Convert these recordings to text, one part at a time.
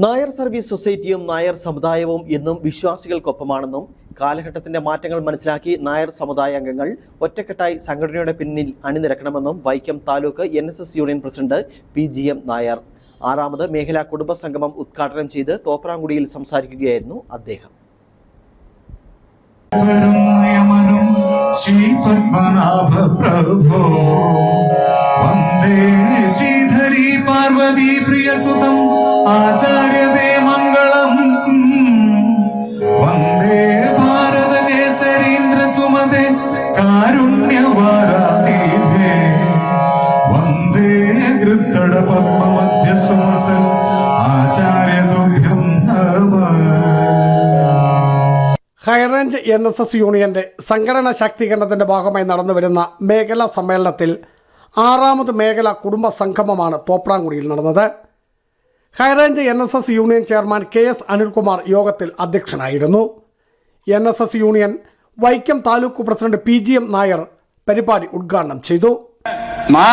Nair service സൊസൈറ്റിയും നായർ സമുദായവും എന്നും വിശ്വാസികൾക്കൊപ്പമാണെന്നും കാലഘട്ടത്തിന്റെ മാറ്റങ്ങൾ മനസ്സിലാക്കി നായർ സമുദായ അംഗങ്ങൾ ഒറ്റക്കെട്ടായി സംഘടനയുടെ പിന്നിൽ അണിനിരക്കണമെന്നും Vaikom taluk N union president P Nair. ആറാമത് മേഖലാ കുടുംബ സംഗമം ഉദ്ഘാടനം ചെയ്ത് തോപ്രാങ്കുടിയിൽ സംസാരിക്കുകയായിരുന്നു അദ്ദേഹം. ശ്രീ ശ്രീധരി പാർവതി പ്രിയസുതം. ആചാര്യതേ മംഗളം. വന്ദേ ഭാരത കേസരീന്ദ്ര സുമതേ കാരുണ്യവാരാധീഭേ വന്ദേ ഗൃത്തട പത്മമധ്യ സുമസൻ ആചാര്യതുഭ്യം high range N S S യൂണിയന്റെ സംഘടന ശാക്തീകരണത്തിന്റെ ഭാഗമായി നടന്നുവരുന്ന മേഖലാ സമ്മേളനത്തിൽ ആറാമത് മേഖലാ കുടുംബ സംഗമമാണ് തോപ്രാങ്കുടിയിൽ നടന്നത്. High range N S S union chairman K S Anilkumar യോഗത്തിൽ അധ്യക്ഷനായിരുന്നു. N S S union Vaikom taluk president P G M Nair പരിപാടി ഉദ്ഘാടനം ചെയ്തു.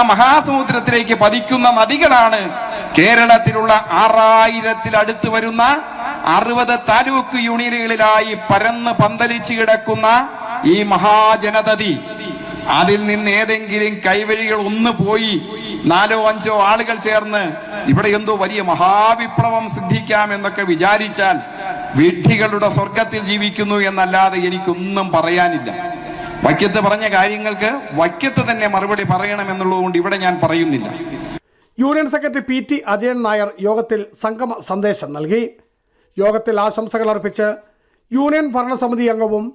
മഹാസമുദ്രത്തിലേക്ക് പതിക്കുന്ന നദികളാണ് കേരളത്തിലുള്ള ആറായിരത്തിലടുത്ത് വരുന്ന അറുപത് താലൂക്ക് യൂണിയനുകളിലായി പരന്ന് പന്തലിച്ചു കിടക്കുന്ന ഈ മഹാജനതതി. അതിൽ നിന്ന് ഏതെങ്കിലും കൈവഴികൾ ഒന്ന് പോയി നാലോ അഞ്ചോ ആളുകൾ ചേർന്ന് ഇവിടെ എന്തോ വലിയ മഹാവിപ്ലവം സിദ്ധിക്കാം എന്നൊക്കെ വിചാരിച്ചാൽ വിഡ്ഢികളുടെ സ്വർഗത്തിൽ ജീവിക്കുന്നു എന്നല്ലാതെ എനിക്കൊന്നും പറയാനില്ല. വൈക്കത്ത് പറഞ്ഞ കാര്യങ്ങൾക്ക് വൈക്കത്ത് തന്നെ മറുപടി പറയണം പറയണമെന്നുള്ളതുകൊണ്ട് ഇവിടെ ഞാൻ പറയുന്നില്ല. Union secretary P T Ajayan Nair യോഗത്തിൽ സംഗമ സന്ദേശം നൽകി. യോഗത്തിൽ ആശംസകൾ അർപ്പിച്ച് യൂണിയൻ ഭരണസമിതി അംഗവും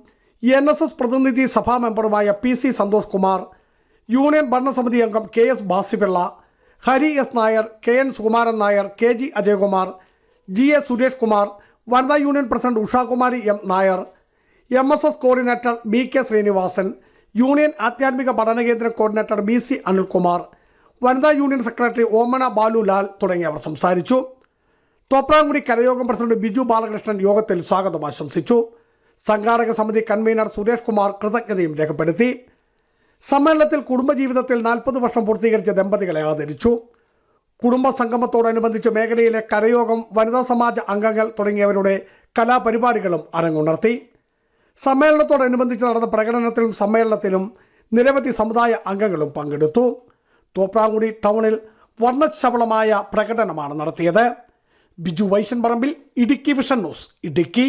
എൻ എസ് എസ് പ്രതിനിധി സഭാ മെമ്പറുമായ P C Santhosh Kumar union ഭരണസമിതി അംഗം K S Basipilla Hari S Nair K N Sukumaran Nair K G Ajayakumar G A Suresh Kumar വനിതാ union president Ushakumari M Nair M S S coordinator B K Sreenivasan union ആധ്യാത്മിക പഠന കേന്ദ്ര coordinator B C Anilkumar വനിതാ union secretary ഓമന ബാലുലാൽ തുടങ്ങിയവർ സംസാരിച്ചു. തോപ്രാങ്കുടി കരയോഗം president Biju Balakrishnan യോഗത്തിൽ സ്വാഗതം ആശംസിച്ചു. സംഘാടക സമിതി കൺവീനർ സുരേഷ് കുമാർ കൃതജ്ഞതയും രേഖപ്പെടുത്തി. സമ്മേളനത്തിൽ കുടുംബജീവിതത്തിൽ നാൽപ്പത് വർഷം പൂർത്തീകരിച്ച ദമ്പതികളെ ആദരിച്ചു. കുടുംബ സംഗമത്തോടനുബന്ധിച്ച് മേഖലയിലെ കരയോഗം വനിതാ സമാജ അംഗങ്ങൾ തുടങ്ങിയവരുടെ കലാപരിപാടികളും അരങ്ങുണർത്തി. സമ്മേളനത്തോടനുബന്ധിച്ച് നടന്ന പ്രകടനത്തിലും സമ്മേളനത്തിലും നിരവധി സമുദായ അംഗങ്ങളും പങ്കെടുത്തു. തോപ്രാങ്കുടി ടൗണിൽ വർണശബളമായ പ്രകടനമാണ് നടത്തിയത്. Biju Vaishan Parambil Idukki vision news Idukki.